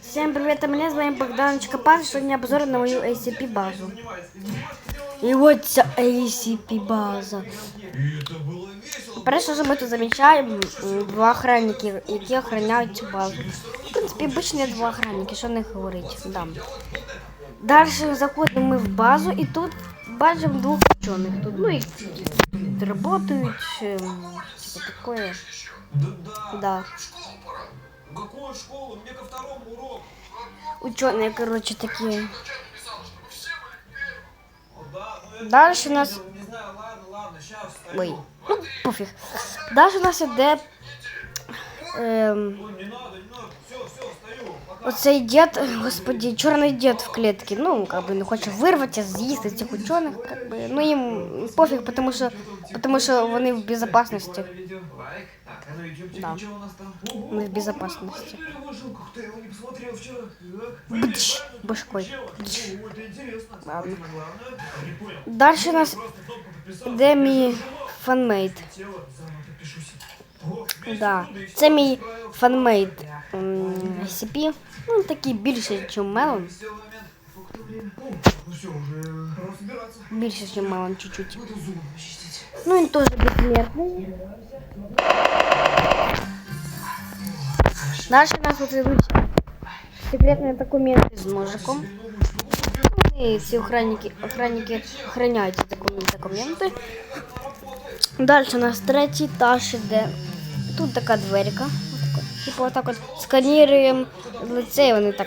Всем привет, а меня зовут Богдан Чкапан. Сегодня обзор на мою ACP базу. І от ця ACP база. Перше, що ми тут замічаємо, два охранники, охороняють цю базу. В принципі, обичні два охранники, що не говорить. Да. Далі заходимо ми в базу і тут бачимо двох вчених. Тут, ну, їх тут працюють, типу таке. Да, да. Да. Школу пора. Какую школу? Мне ко второму уроку. Ученые, короче, такие. Вначале писал, что все были первыми. О, да, ну я Дальше не нас- видел, Не знаю, ладно, ладно, сейчас Ой, ну пофіг. Далі у нас іде ем, Ой, не надо, не надо. Все, все, встаю. Пока. оцей дід, господі, чорний дід в клітці. Ну, как бы не хоче вирватися, з'їсти цих учених. Как бы, ну їм пофіг, тому що, тому що вони в безопасности. Видео. Лайк. Так, а на ютубчик Да. ничего у нас там? Мы в безопасности. Я вышел, как ты его не посмотрел вчера. Так. Бдыщ, башкой. Бдыщ. О, это интересно. Ладно. Самое главное. Не понял. Далі у нас Просто кнопку подписал. іде мій фанмейт. Тело, заново подпишусь. О, Да. Це мій фанмейт м, SCP. Ну, такий більший, ніж Мелон. Ну все, уже пора собираться. Більше, ніж чуть-чуть. Ну, він теж безсмертний. Далі у нас тут йдуть секретні документи з ножиком. І ці охранники, охранники охороняють ці документи. документи. Далі у нас третій етаж іде. Тут така дверка. Типу отак от сканіруємо лице, і вони так.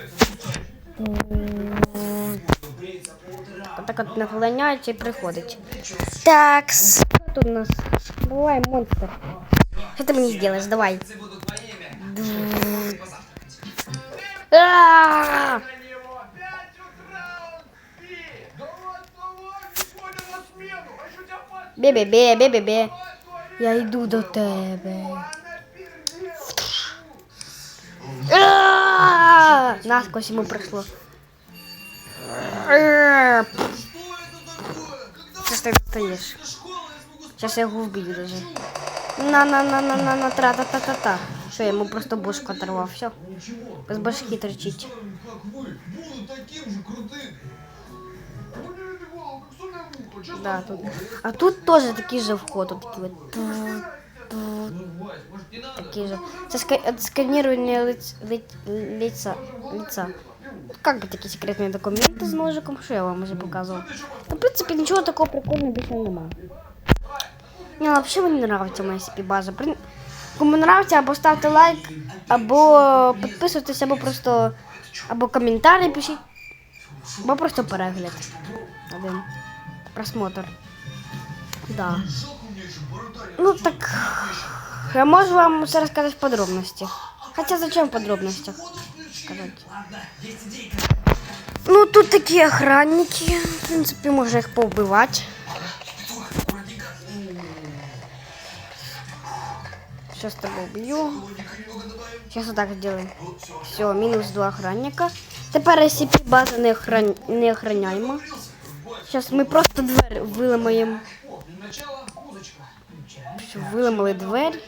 Отак от наклоняються і приходять. Так, тут у нас. Давай, монстр. Что ты мне сделаешь? Давай. Це будуть моїми. А! Пять утра он спит. Давай, давай, не понял на смену. А еще тебя пать Бе-бе-бе, бе-бе-бе. Я йду до тебе. А! Насквозь ему прошло Когда Сейчас ты достаешь. школа, я смогу Сейчас я его убью даже. На-на-на-на-на-на, тра-та-та-та-та. Что, я ему просто бошку оторвал. Все. Ничего. Без башки торчить. Стану, как вы. Буду таким же крутым. Ну не убивал, как сонная муха. Честно Да, тут. А тут тоже такие же вход. Вот такие вот. Ту, ту, Ну, Вась, может не надо? Такие же. Это ска- это сканирование лиц, ли- лица. лица. Как бы такие секретные документы с ножиком, что я вам уже показывал. Ну, в принципе, ничего такого прикольного більше нема. Мне вообще мені нравится моя CP база. При- Кому нравится, або ставте лайк, або підписуйтесь, або просто або коментарі пишіть, або просто перегляд. Один. Просмотр. Да. Ну так, я можу вам все розказати в подробностях. Хотя зачем в подробностях? Сказать. Ну, тут такие охранники. В принципе, можно их поубивать. Сейчас тебя убью. Сейчас вот так сделаем. Все, минус два охранника. Теперь SCP база не, охран... не охраняема. Сейчас мы просто дверь виламаємо. О, для начала музычка. Включаем. Все, виламали дверь.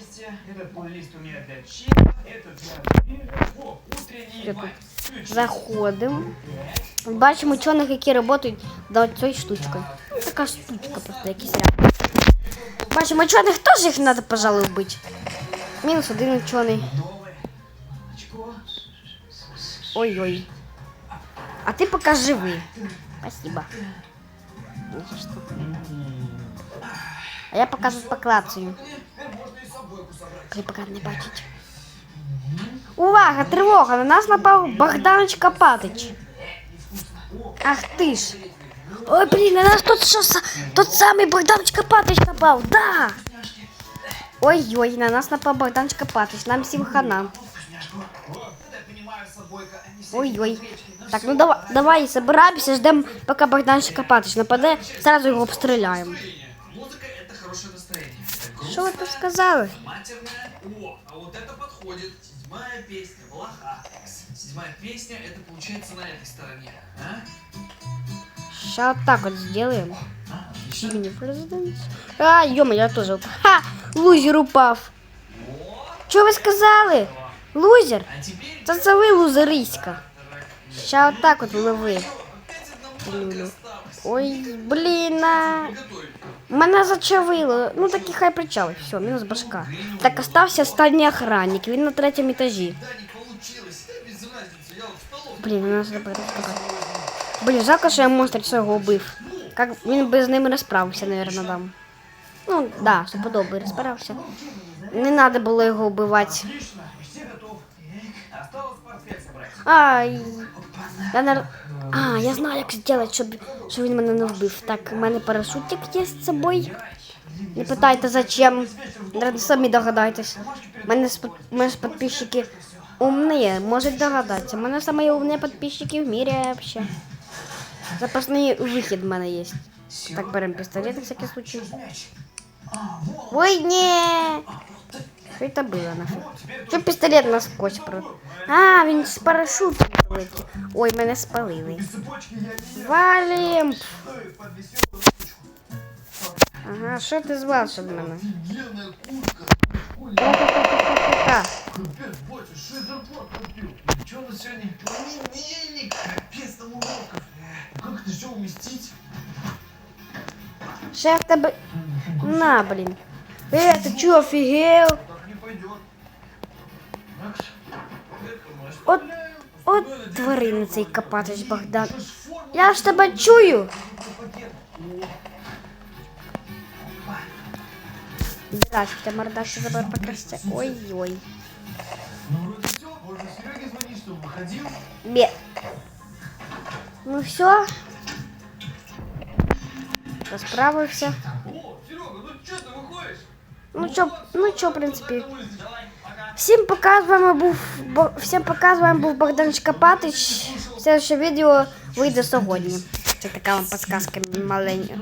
Этот плейлист у меня для чила, этот для... О, утренний Що вайб. тут? Включи. Заходимо. Бачимо учених, які працюють до цією штучкою. Ну, така штучка просто якісь рядом. Бачимо учених теж їх треба, пожалуй, вбити. Мінус один учений. Новое. Очко. Ой-ой. А ты пока живы. Спасибо. Не за что. А я пока тут поклацаю. Теперь можно и собойку собрать. Коли пока не бачить. Увага, тривога! На нас напав Богданыч Копатич. Ах ти ж. Ой, блін, на нас тут що са- тот самий Богданыч Копатич напав, да! Ой-ой, на нас напав Богданыч Копатич, нам всім хана. Вот, это я понимаю, собойка, а не Ой-ой. встречки. Ну Так, ну давай, давай собираемся, ждем, пока Богданыч Копатич нападе, сразу його обстріляємо. Ви грустная, тут сказали? Матерная. О, а вот это подходит. Седьмая песня. Блоха. Седьмая песня, это получается на этой стороне. А? Сейчас вот так вот сделаем. А. Мини. А, ё я тоже. Ха! Лузер упав. Що ви сказали? Лузер? Ви лузериська. Ще отак от ви. Опять одна Люблю. Ой, блін. а. Приготовить. Мене зачавило. Ну так і хай причалить. Все, мінус башка. Так остався останній охранник. Він на третьому етажі. Блін, у нас розказати. Блін, жалко, що я монстр цього убив. Как він без ними розправився, наверное, дам. Ну, да, стопудово розправився. Не треба було його вбивати. Ай. Я нар... А, я знаю, як зробити, щоб, щоб він мене не вбив. Так, у мене парашутик є з собою. Не питайте, зачем. Самі догадайтесь. У мене, мене ж підписчики умні, можуть догадатися. У мене самі умні підписчики в мірі вообще. Запасний вихід в мене є. Так, беремо пістолет на всякий случай. Ой, ні! Що це було нафиг? Що пістолет на скотч про. А, він з парашутом летить. Ой, мене спалили. ручку. Ага, що ти звав від мене? Та-та-та-та-та-та. Че у нас сегодня? Капец, там уроков. Как это все уместить? Ще в. На, блін. Е, ти чого офігел? От от тварина цей копатись, Богдан. Я ж тебе чую. Здравствуйте, мордаша забор покрасьте. Ой-ой. Бе. Ну все. Расправился. Ну чё, ну чё, в принципе. Всім пока, з вами був Бо- всім пока, з вами був Богдан Шкапатич. Следующее відео вийде сьогодні. Це така вам подсказка маленька.